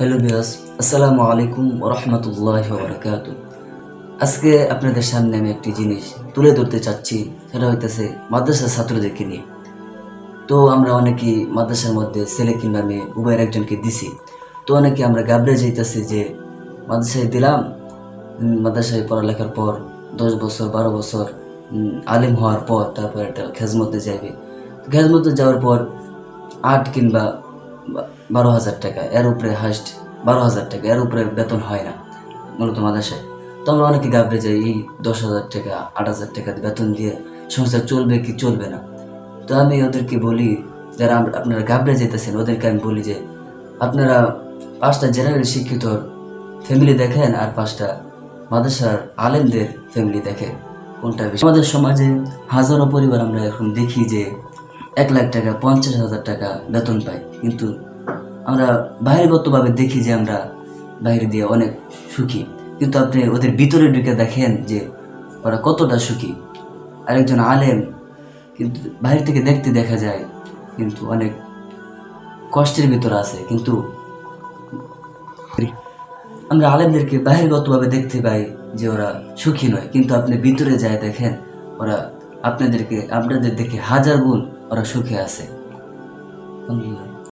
Hello বিয়াস আসসালামু আলাইকুম রহমতুল্লাহ বরকাত আজকে আপনাদের সামনে আমি একটি জিনিস তুলে ধরতে চাচ্ছি, সেটা হইতেছে মাদ্রাসার ছাত্রদেরকে নিয়ে। তো আমরা অনেকেই মাদ্রাসার মধ্যে ছেলে কিংবা মেয়ে, উভয়ের একজনকে দিছি। তো অনেকে আমরা গাবড়ে যাইতেছি যে, মাদ্রাসায় দিলাম মাদ্রাসায় পড়ালেখার পর দশ বছর, বারো বছর আলিম হওয়ার পর তারপর একটা খেজমতে যাবে খেজমতে যাওয়ার পর আট কিংবা বারো হাজার টাকা, এর উপরে হাইস্ট বারো হাজার টাকা, এর উপরে বেতন হয় না মূলত মাদ্রাসায় তো আমরা অনেকে গাবড়ে যাই এই দশ হাজার টাকা, আট হাজার টাকা বেতন দিয়ে সংসার চলবে কি চলবে না। তো আমি ওদেরকে বলি, যারা আপনারা গাবড়ে যেতেছেন ওদেরকে আমি বলি যে আপনারা পাঁচটা জেনারেল শিক্ষিত ফ্যামিলি দেখেন আর পাঁচটা মাদ্রাসার আলেমদের ফ্যামিলি দেখেন, কোনটা বেশি। আমাদের সমাজে হাজারো পরিবার আমরা এখন দেখি যে এক লাখ টাকা, পঞ্চাশ হাজার টাকা বেতন পাই। কিন্তু আমরা বাহিরগতভাবে দেখি যে আমরা বাইরে দিয়ে অনেক সুখী। কিন্তু আপনি ওদের ভিতরে ঢুকে দেখেন যে ওরা কতটা সুখী। আরেকজন আলেম, কিন্তু বাইরে থেকে দেখতে দেখা যায়, কিন্তু অনেক কষ্টের ভিতরে আছে। কিন্তু আমরা আলেমদেরকে বাহিরগতভাবে দেখতে পাই যে ওরা সুখী নয়। কিন্তু আপনি ভিতরে যায় দেখেন, ওরা আপনাদেরকে, আপনাদের দেখে হাজার গুণ ওরা সুখে আছে।